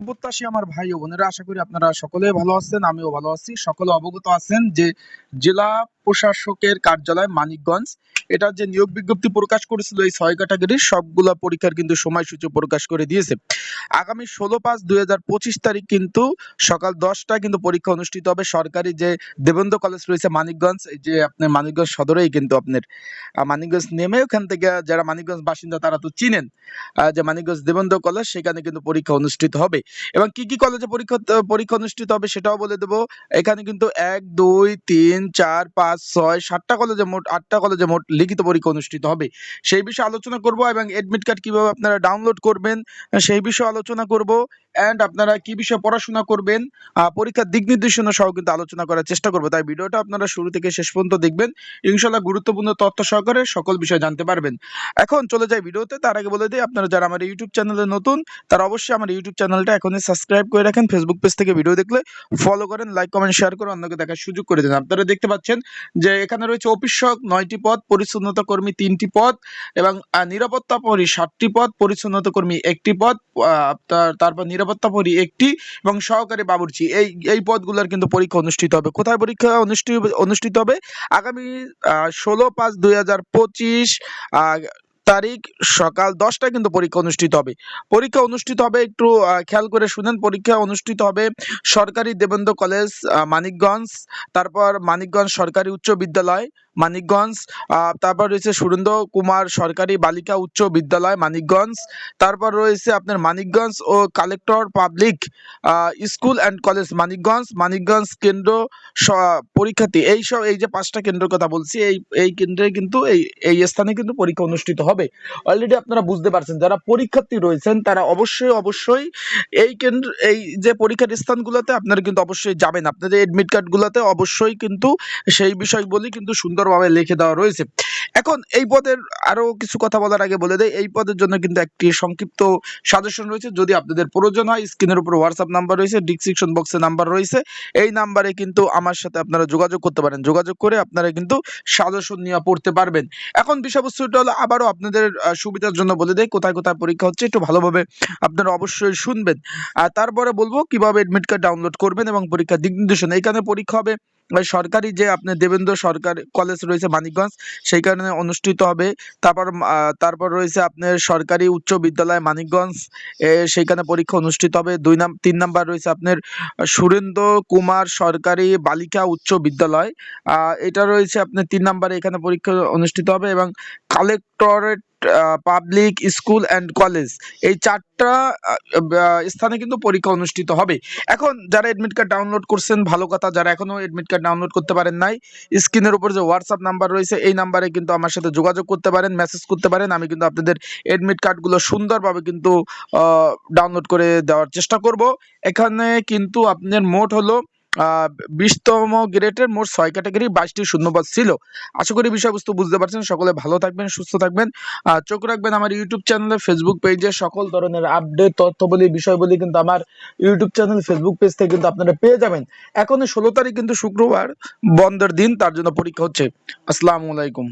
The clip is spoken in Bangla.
প্রত্যাশী আমার ভাই ও বোনেরা। আশা করি আপনারা সকলে ভালো আছেন, আমিও ভালো আছি। সকলে অবগত আছেন যে জেলা প্রশাসকের কার্যালয় মানিকগঞ্জ। এটা যে নিয়োগ বিজ্ঞপ্তি প্রকাশ করেছিল এই ছয় ক্যাটাগরির সবগুলা পরীক্ষার কিন্তু সময়সূচি প্রকাশ করে দিয়েছে। আগামী ষোলো পাঁচ দুই তারিখ কিন্তু সকাল দশটায় কিন্তু পরীক্ষা অনুষ্ঠিত হবে। সরকারি যে দেবেন্দ্র কলেজ রয়েছে মানিকগঞ্জ যে আপনার মানিকগঞ্জ সদরেই কিন্তু আপনার মানিকগঞ্জ নেমে ওখান থেকে যারা মানিকগঞ্জ বাসিন্দা তারা তো চিনেন যে মানিকগঞ্জ দেবেন্দ্র কলেজ, সেখানে কিন্তু পরীক্ষা অনুষ্ঠিত হবে। এবং কি কি কলেজে পরীক্ষা পরীক্ষা অনুষ্ঠিত হবে সেটাও বলে দেবো। এখানে কিন্তু এক, দুই, তিন, চার, পাঁচ, ছয়, সাতটা কলেজে মোট, আটটা কলেজে মোট লিখিত পরীক্ষা অনুষ্ঠিত হবে। সেই বিষয়ে আলোচনা করব এবং এডমিট কার্ড কীভাবে আপনারা ডাউনলোড করবেন, সেই বিষয়ে আলোচনা করব অ্যান্ড আপনারা কি বিষয়ে পড়াশোনা করবেন পরীক্ষার দিক নির্দেশনা সহ কিন্তু আলোচনা করার চেষ্টা করব। তাই ভিডিওটা আপনারা শুরু থেকে শেষ পর্যন্ত দেখবেন। ইনশাল্লাহ গুরুত্বপূর্ণ তথ্য সহকারে সকল বিষয় জানতে পারবেন। এখন চলে যাই ভিডিওতে তার আগে বলে দিই, আপনারা যারা আমার ইউটিউব চ্যানেলে নতুন, তারা অবশ্যই আমার ইউটিউব চ্যানেলটা এখনই সাবস্ক্রাইব করে রাখেন ফেসবুক পেজ থেকে ভিডিও দেখলে ফলো করেন লাইক কমেন্ট শেয়ার করে অন্যকে দেখার সুযোগ করে দেন। আপনারা দেখতে পাচ্ছেন যে এখানে রয়েছে অফিসক নয়টি পদ, পরিচ্ছন্নতা কর্মী তিনটি পদ এবং নিরাপত্তা প্রহরী সাতটি পদ, পরিচ্ছন্নতা কর্মী একটি পদ তারপর নিরাপত্তা প্রহরী একটি এবং সহকারী বাবুর্চি। এই এই পদগুলোর কিন্তু পরীক্ষা অনুষ্ঠিত হবে। কোথায় পরীক্ষা অনুষ্ঠিত অনুষ্ঠিত হবে আগামী ষোলো পাঁচ দুই হাজার পঁচিশ তারিখ সকাল দশটায় কিন্তু পরীক্ষা অনুষ্ঠিত হবে। পরীক্ষা অনুষ্ঠিত হবে একটু খেয়াল করে শুনেন, পরীক্ষা অনুষ্ঠিত হবে সরকারি দেবেন্দ্র কলেজ মানিকগঞ্জ, তারপর মানিকগঞ্জ সরকারি উচ্চ বিদ্যালয় মানিকগঞ্জ তারপর রয়েছে সুরেন্দ্র কুমার সরকারি বালিকা উচ্চ বিদ্যালয় মানিকগঞ্জ, তারপর রয়েছে আপনার মানিকগঞ্জ ও collector public school and college Manikganj Manikganj কেন্দ্র পরীক্ষার্থী, এই সব, এই যে পাঁচটা কেন্দ্রের কথা বলছি, এই এই কেন্দ্রে কিন্তু, এই এই স্থানে কিন্তু পরীক্ষা অনুষ্ঠিত হবে। অলরেডি আপনারা বুঝতে পারছেন, যারা পরীক্ষার্থী রয়েছেন, তারা অবশ্যই অবশ্যই এই কেন্দ্র, এই যে পরীক্ষার স্থানগুলোতে আপনারা কিন্তু অবশ্যই যাবেন। আপনাদের এডমিট কার্ডগুলোতে অবশ্যই কিন্তু সেই বিষয়গুলি কিন্তু সুন্দরভাবে লিখে দেওয়া রয়েছে। এখন এই পদের আরও কিছু কথা বলার আগে বলে দেয় এই পদের জন্য কিন্তু একটি সংক্ষিপ্ত সাজেশন রয়েছে। যদি আপনাদের প্রয়োজন হয়, স্ক্রিনের উপর হোয়াটসঅ্যাপ নাম্বার রয়েছে ডিসক্রিপশন বক্সে নাম্বার রয়েছে। এই নাম্বারে কিন্তু আমার সাথে আপনারা যোগাযোগ করতে পারেন। যোগাযোগ করে আপনারা কিন্তু সাজেশন নিয়ে পড়তে পারবেন। এখন বিষয়বস্তুটা হলো, আবারও আপনাদের সুবিধার জন্য বলে দেয় কোথায় কোথায় পরীক্ষা হচ্ছে একটু ভালোভাবে আপনারা অবশ্যই শুনবেন। আর তারপরে বলব, কীভাবে এডমিট কার্ড ডাউনলোড করবেন এবং পরীক্ষার দিক নির্দেশনা। এখানে পরীক্ষা হবে সরকারি যে আপনার দেবেন্দ্র সরকার কলেজ রয়েছে মানিকগঞ্জ সেই কারণে অনুষ্ঠিত হবে। তারপর তারপর রয়েছে আপনার সরকারি উচ্চ বিদ্যালয় মানিকগঞ্জ। এ, সেইখানে পরীক্ষা অনুষ্ঠিত হবে। দুই নাম তিন নাম্বার রয়েছে আপনার সুরেন্দ্র কুমার সরকারি বালিকা উচ্চ বিদ্যালয়। এটা রয়েছে আপনার তিন নাম্বারে এখানে পরীক্ষা অনুষ্ঠিত হবে এবং collectorate public school and college এই চারটা স্থানে কিন্তু পরীক্ষা অনুষ্ঠিত হবে। এখন যারা অ্যাডমিট কার্ড ডাউনলোড করছেন, ভালো কথা, যারা এখনও এডমিট কার্ড ডাউনলোড করতে পারেন নাই, স্ক্রিনের উপর যে হোয়াটসঅ্যাপ নাম্বার রয়েছে, এই নাম্বারে কিন্তু আমার সাথে যোগাযোগ করতে পারেন মেসেজ করতে পারেন। আমি কিন্তু আপনাদের এডমিট কার্ডগুলো সুন্দরভাবে কিন্তু ডাউনলোড করে দেওয়ার চেষ্টা করব। এখানে কিন্তু আপনার মোট হলো বিশতম গ্রেডের মোট ছয় ক্যাটাগরি বাইশটি শূন্যপদ ছিল। আশা করি বিষয়বস্তু বুঝতে পারছেন। সকলে ভালো থাকবেন, সুস্থ থাকবেন। চোখ রাখবেন আমার ইউটিউব চ্যানেলে ফেসবুক পেজে সকল ধরনের আপডেট তথ্যবলি, বিষয়বলি কিন্তু আমার ইউটিউব চ্যানেল ফেসবুক পেজ থেকে কিন্তু আপনারা পেয়ে যাবেন। এখন ষোলো তারিখ কিন্তু শুক্রবার, বন্ধের দিন, তার জন্য পরীক্ষা হচ্ছে। আসসালামু আলাইকুম।